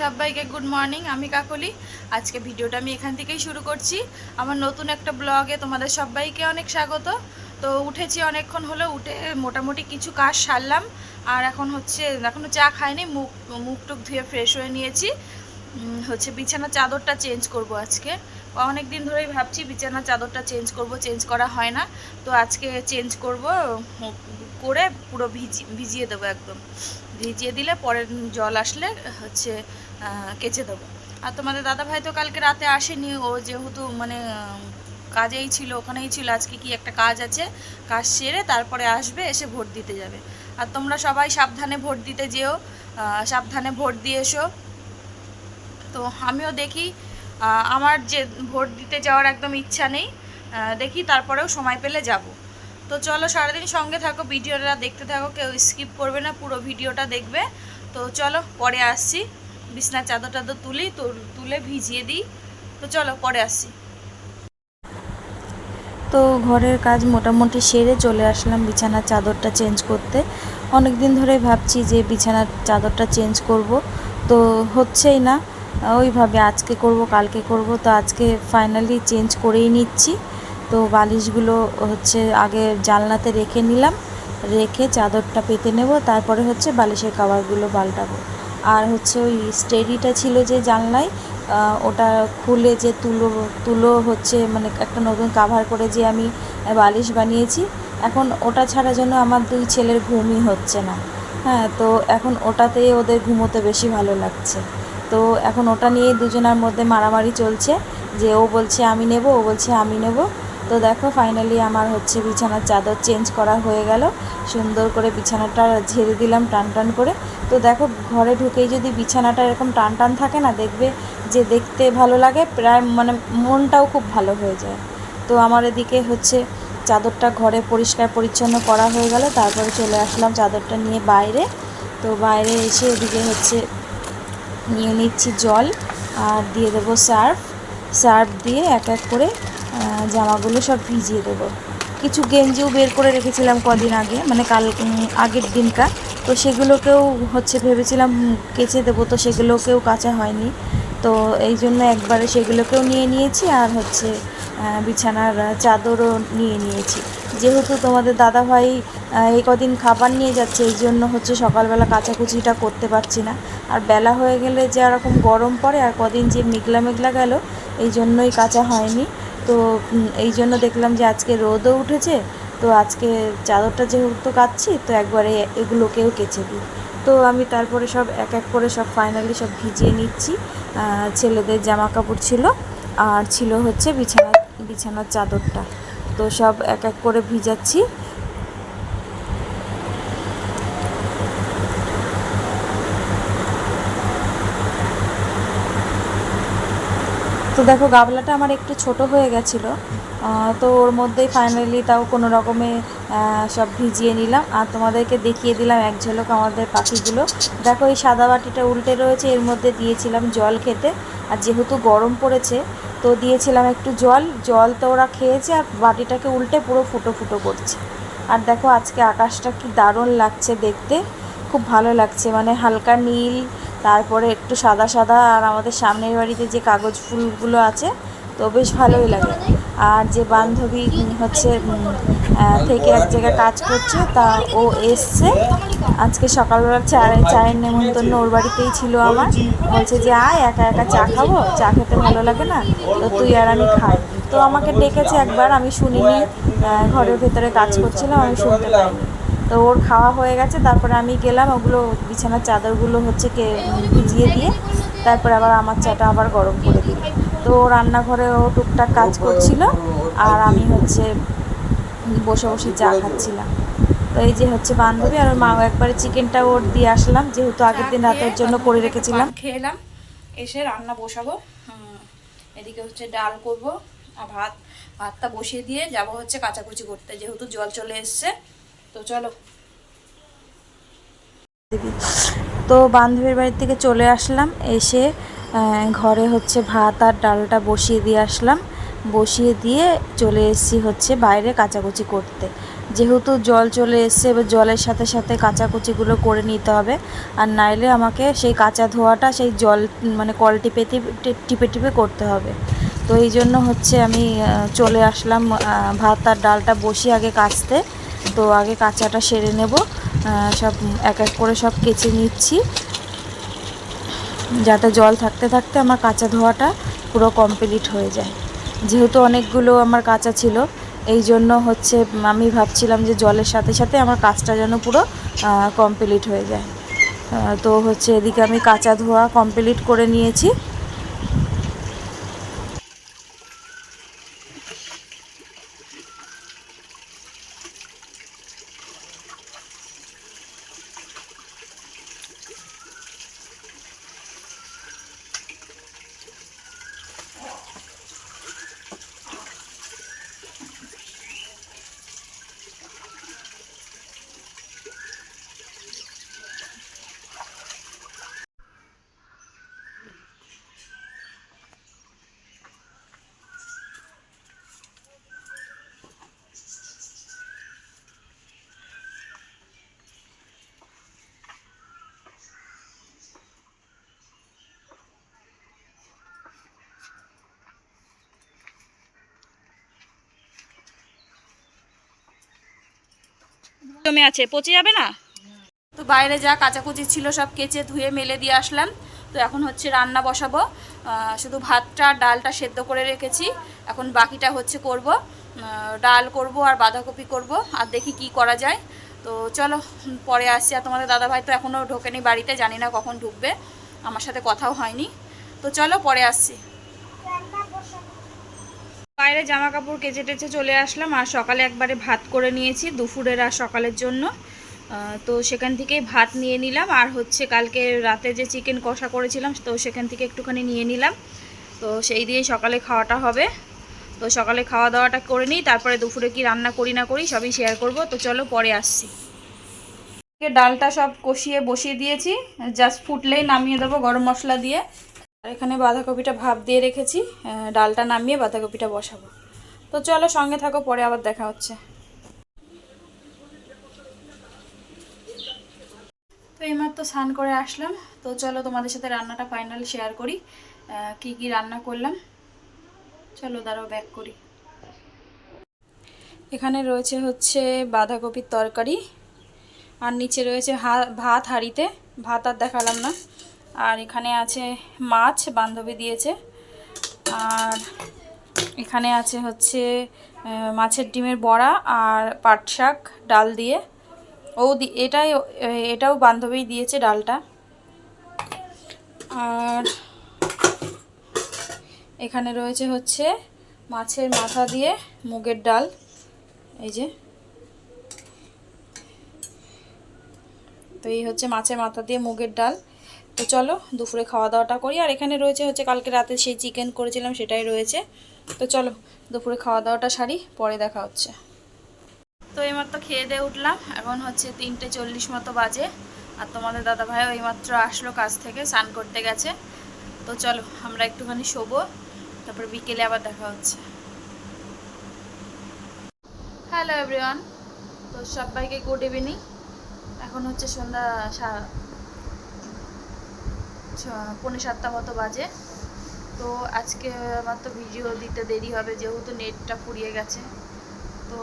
সবাইকে good morning আমি কাকলি। আজকে ভিডিওটা আমি এখান থেকেই শুরু করছি। আমার নতুন একটা ব্লগে তোমাদের সবাইকে অনেক স্বাগত। তো উঠেছি অনেকক্ষণ হলো, উঠে মোটামুটি কিছু কাজ সারলাম। আর এখন হচ্ছে এখনও চা খাইনি, মুখ মুখ টুক ধুয়ে ফ্রেশ হয়ে নিয়েছি। হচ্ছে বিছানার চাদরটা চেঞ্জ করব আজকে। অনেক দিন ধরেই ভাবছি বিছানার চাদরটা চেঞ্জ করব চেঞ্জ করা হয় না। তো আজকে চেঞ্জ করব করে পুরো ভিজি, ভিজিয়ে দেবো একদম। ভিজিয়ে দিলে পরে জল আসলে হচ্ছে কেচে দেবো। আর তোমাদের দাদা ভাই তো কালকে রাতে আসেনি, ও যেহেতু মানে কাজেই ছিল, ওখানেই ছিল, আজকে কি একটা কাজ আছে, কাজ সেরে তারপরে আসবে, এসে ভোট দিতে যাবে। আর তোমরা সবাই সাবধানে ভোট দিতে যেও সাবধানে ভোট দিয়ে এসো। তো আমিও দেখি আমার যে ভোট দিতে যাওয়ার একদম ইচ্ছা নেই দেখি তারপরেও সময় পেলে যাব। তো চলো সারাদিন সঙ্গে থাকো, ভিডিওটা দেখতে থাকো, কেউ স্কিপ করবে না, পুরো ভিডিওটা দেখবে। তো চলো, পরে আসছি। বিছনার চাদর টাদর তুলি, তো- তুলে ভিজিয়ে দিই। তো চলো, পরে আসছি। তো ঘরের কাজ মোটামুটি সেরে চলে আসলাম বিছানার চাদরটা চেঞ্জ করতে। অনেক দিন ধরে ভাবছি যে বিছানার চাদরটা চেঞ্জ করব। তো হচ্ছেই না, ওইভাবে আজকে করব, কালকে করব। তো আজকে ফাইনালি চেঞ্জ করেই নিচ্ছি। তো বালিশগুলো হচ্ছে আগে জানলাতে রেখে নিলাম, রেখে চাদরটা পেতে নেব, তারপরে হচ্ছে বালিশের কাভারগুলো পাল্টাবো। আর হচ্ছে ওই স্টেডিটা ছিল যে জানলায় ওটা খুলে যে তুলো তুলো হচ্ছে মানে একটা নতুন কাভার করে যে আমি বালিশ বানিয়েছি, এখন ওটা ছাড়া যেন আমার দুই ছেলের ঘুমই হচ্ছে না। হ্যাঁ তো এখন ওটাতেই ওদের ঘুমোতে বেশি ভালো লাগছে। তো এখন ওটা নিয়ে দুজনের মধ্যে মারামারি চলছে, যে ও বলছে আমি নেব, ও বলছে আমি নেব। তো দেখো ফাইনালি আমার হচ্ছে বিছানার চাদর চেঞ্জ করা হয়ে গেল। সুন্দর করে বিছানাটা ঝেড়ে দিলাম টান টান করে। তো দেখো, ঘরে ঢুকেই যদি বিছানাটা এরকম টান টান থাকে না, দেখবে যে দেখতে ভালো লাগে, প্রায় মানে মনটাও খুব ভালো হয়ে যায়। তো আমার এদিকে হচ্ছে চাদরটা ঘরে পরিষ্কার পরিচ্ছন্ন করা হয়ে গেল। তারপরে চলে আসলাম চাদরটা নিয়ে বাইরে। তো বাইরে এসে এদিকে হচ্ছে নিয়ে নিচ্ছি জল আর দিয়ে দেবো সার্ফ। সার্ফ দিয়ে এক এক করে জামাগুলো সব ভিজিয়ে দেবো। কিছু গেঞ্জিও বের করে রেখেছিলাম কদিন আগে মানে কাল আগের দিনকার তো সেগুলোকেও হচ্ছে ভেবেছিলাম কেচে দেবো, তো সেগুলোকেও কাচা হয়নি। তো এই জন্য একবারে সেগুলোকেও নিয়ে নিয়েছি, আর হচ্ছে বিছানার চাদরও নিয়ে নিয়েছি। যেহেতু তোমাদের দাদাভাই এই কদিন খাবার নিয়ে যাচ্ছে, এই জন্য হচ্ছে সকালবেলা কাচাকুচিটা করতে পারছি না। আর বেলা হয়ে গেলে যে এরকম গরম পড়ে, আর কদিন যে মেঘলা মেঘলা গেল, এই জন্যই কাচা হয়নি। তো এই জন্য দেখলাম যে আজকে রোদও উঠেছে, তো আজকে চাদরটা যেহেতু কাচ্ছি, তো একবারে এগুলোকেও কেচে দিই। তো আমি তারপরে সব এক এক করে সব ফাইনালি সব ভিজিয়ে নিচ্ছি। ছেলেদের জামা কাপড় ছিল, আর ছিল হচ্ছে বিছানা, বিছানার চাদরটা। তো সব এক এক করে ভিজাচ্ছি। তো দেখো, গাবলাটা আমার একটু ছোট হয়ে গেছিল। তো ওর মধ্যেই ফাইনালি তাও কোনো রকমে সব ভিজিয়ে নিলাম। আর তোমাদেরকে দেখিয়ে দিলাম এক ঝলক আমাদের পাখিগুলো। দেখো, এই সাদা বাটিটা উল্টে রয়েছে, এর মধ্যে দিয়েছিলাম জল খেতে। আর যেহেতু গরম পড়েছে, তো দিয়েছিলাম একটু জল। জল তো ওরা খেয়েছে আর বাটিটাকে উল্টে পুরো ফুটো ফুটো করছে। আর দেখো, আজকে আকাশটা কি দারুণ লাগছে দেখতে। খুব ভালো লাগছে মানে হালকা নীল তারপরে একটু সাদা সাদা আর আমাদের সামনের বাড়িতে যে কাগজ ফুলগুলো আছে, তো বেশ ভালোই লাগে। আর যে বান্ধবী হচ্ছে থেকে এক জায়গায় কাজ করছে, তা ও এসছে। আজকে সকালবেলা চায়ের চায়ের নেমন্তন্ন ওর বাড়িতেই ছিল আমার। বলছে যে, আয়, একা একা চা খাব, চা খেতে ভালো লাগে না, তো তুই আর আমি খাই। তো আমাকে ডেকেছে একবার, আমি শুনিনি ঘরের ভেতরে কাজ করছিলাম, আমি শুনতে পাইনি। তো ওর খাওয়া হয়ে গেছে, তারপরে আমি গেলাম, ওগুলো বিছানার চাদরগুলো হচ্ছে কে ভিজিয়ে দিয়ে, তারপরে আবার আমার চাটা আবার গরম করে দিল। তো রান্নাঘরে ও টুকটাক কাজ করছিল, আর আমি হচ্ছে বসে বসে চা খাচ্ছিলাম। তো এই যে হচ্ছে বান্ধবী, আর ওর মা একবারে চিকেনটা ওর দিয়ে আসলাম, যেহেতু আগের দিন রাতের জন্য করে রেখেছিলাম। এলাম এসে রান্না বসাবো এদিকে হচ্ছে ডাল করব, আর ভাত, ভাতটা বসিয়ে দিয়ে যাব হচ্ছে কাচাকুচি করতে, যেহেতু জল চলে এসছে। তো চলো। তো বান্ধবীর বাড়ি থেকে চলে আসলাম, এসে ঘরে হচ্ছে ভাত আর ডালটা বসিয়ে দিয়ে আসলাম। বসিয়ে দিয়ে চলে এসেছি হচ্ছে বাইরে কাচাকুচি করতে। যেহেতু জল চলে এসছে, এবার জলের সাথে সাথে কাচাকুচিগুলো করে নিতে হবে। আর নাইলে আমাকে সেই কাঁচা ধোয়াটা, সেই জল মানে কল টিপে টিপে টিপে করতে হবে। তো এই জন্য হচ্ছে আমি চলে আসলাম ভাত আর ডালটা বসি আগে কাচতে। তো আগে কাঁচাটা সেরে নেব। সব এক এক করে সব কেচে নিচ্ছি। যাতে জল থাকতে থাকতে আমার কাঁচা ধোয়াটা পুরো কমপ্লিট হয়ে যায়। যেহেতু অনেকগুলো আমার কাঁচা ছিল, এই জন্য হচ্ছে আমি ভাবছিলাম যে জলের সাথে সাথে আমার কাজটা যেন পুরো কমপ্লিট হয়ে যায়। তো হচ্ছে এদিকে আমি কাঁচা ধোয়া কমপ্লিট করে নিয়েছি। জমে আছে, পচে যাবে না? তো বাইরে যা কাচাকুচি ছিল সব কেচে ধুয়ে মেলে দিয়ে আসলাম। তো এখন হচ্ছে রান্না বসাবো। শুধু ভাতটা, ডালটা সেদ্ধ করে রেখেছি। এখন বাকিটা হচ্ছে করব। ডাল করব আর বাঁধাকপি করব আর দেখি কি করা যায়। তো চলো পরে আসছি। আর তোমাদের দাদাভাই তো এখনও ঢোকেনি বাড়িতে, জানি না কখন ঢুকবে। আমার সাথে কথাও হয়নি। তো চলো, পরে আসছি। বাইরে জামা কাপড় কেচে টেচে চলে আসলাম আর সকালে একবারে ভাত করে নিয়েছি, দুপুরের আর সকালের জন্য। তো সেখান থেকেই ভাত নিয়ে নিলাম আর হচ্ছে কালকে রাতে যে চিকেন কষা করেছিলাম তো সেখান থেকে একটুখানি নিয়ে নিলাম। তো সেই দিয়েই সকালে খাওয়াটা হবে। তো সকালে খাওয়া দাওয়াটা করে নিই, তারপরে দুপুরে কি রান্না করি না করি সবই শেয়ার করব। তো চলো পরে আসছি। ডালটা সব কষিয়ে বসিয়ে দিয়েছি জাস্ট ফুটলেই নামিয়ে দেবো গরম মশলা দিয়ে। আর এখানে বাঁধাকপিটা ভাপ দিয়ে রেখেছি ডালটা নামিয়ে বাঁধাকপিটা বসাবো। তো চলো সঙ্গে থাকো, পরে আবার দেখা হচ্ছে। তো এইমাত্র স্নান করে আসলাম। তো চলো তোমাদের সাথে রান্নাটা ফাইনাল শেয়ার করি। কি কি রান্না করলাম? চলো দাঁড়াও, ব্যাক করি। এখানে রয়েছে হচ্ছে বাঁধাকপির তরকারি, আর নিচে রয়েছে ভাত হাঁড়িতে। ভাত আর দেখালাম না। আর এখানে আছে মাছ বান্ধবী দিয়েছে। আর এখানে আছে হচ্ছে মাছের ডিমের বড়া আর পাট শাক, ডাল দিয়ে। ও এটাই এটাও বান্ধবী দিয়েছে ডালটা। আর এখানে রয়েছে হচ্ছে মাছের মাথা দিয়ে মুগের ডাল। এই যে। তো এই হচ্ছে মাছের মাথা দিয়ে মুগের ডাল। তো চলো দুপুরে খাওয়া দাওয়াটা করি। আর এখানে রয়েছে হচ্ছে কালকে রাতে সেই চিকেন করেছিলাম, সেটাই রয়েছে। তো চলো দুপুরে খাওয়া দাওয়াটা সারি, পরে দেখা হচ্ছে। তো এইমাত্র খেয়ে দিয়ে উঠলাম, এখন হচ্ছে তিনটে চল্লিশ মতো বাজে। আর তোমাদের দাদা ভাইও এইমাত্র আসলো কাজ থেকে, স্নান করতে গেছে। তো চলো আমরা একটুখানি শোবো, তারপর বিকেলে আবার দেখা হচ্ছে। হ্যালো এভরিওয়ান তো সবাইকে গুড ইভিনিং এখন হচ্ছে সন্ধ্যা পৌনে সাতটা মতো বাজে। তো আজকে আমার তো ভিডিও দিতে দেরি হবে, যেহেতু নেটটা ফুরিয়ে গেছে। তো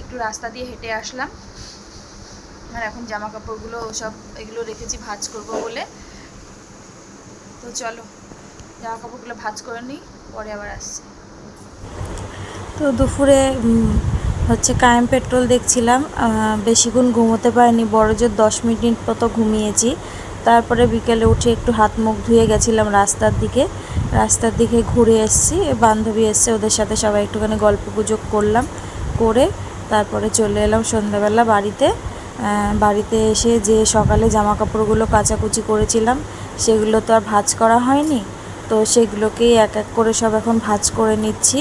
একটু রাস্তা দিয়ে হেঁটে আসলাম। আর এখন জামা কাপড়গুলো সব এগুলো রেখেছি ভাঁজ করব বলে। তো চলো জামা কাপড়গুলো ভাঁজ করে নিই, পরে আবার আসছি। তো দুপুরে হচ্ছে কায়েম পেট্রোল দেখছিলাম। বেশিক্ষণ ঘুমোতে পারিনি বড় জোর দশ মিনিট মতো ঘুমিয়েছি। তারপরে বিকেলে উঠে একটু হাত মুখ ধুয়ে গেছিলাম রাস্তার দিকে। রাস্তার দিকে ঘুরে এসেছি বান্ধবী এসছে, ওদের সাথে সবাই একটুখানি গল্প গুজব করলাম, করে তারপরে চলে এলাম সন্ধ্যাবেলা বাড়িতে। বাড়িতে এসে যে সকালে জামা কাপড়গুলো কাচাকুচি করেছিলাম, সেগুলো তো আর ভাঁজ করা হয়নি। তো সেগুলোকেই এক এক করে সব এখন ভাঁজ করে নিচ্ছি।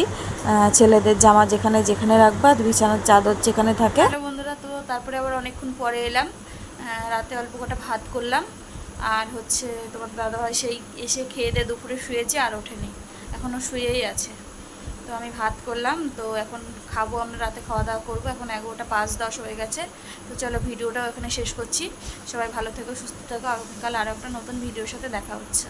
ছেলেদের জামা যেখানে যেখানে রাখবা বিছানার চাদর যেখানে থাকে। বন্ধুরা, তো তারপরে আবার অনেকক্ষণ পরে এলাম। রাতে অল্প কটা ভাত করলাম। আর হচ্ছে তোমার দাদাভাই সেই এসে খেয়ে দিয়ে দুপুরে শুয়েছে আর ওঠেনি। এখনও শুয়েই আছে। তো আমি ভাত করলাম, তো এখন খাব আমরা, রাতে খাওয়া দাওয়া করব। এখন এগারোটা পাঁচ দশ হয়ে গেছে। তো চলো ভিডিওটাও এখানে শেষ করছি। সবাই ভালো থেকো, সুস্থ থেকো। আগামীকাল আরও একটা নতুন ভিডিওর সাথে দেখা হচ্ছে।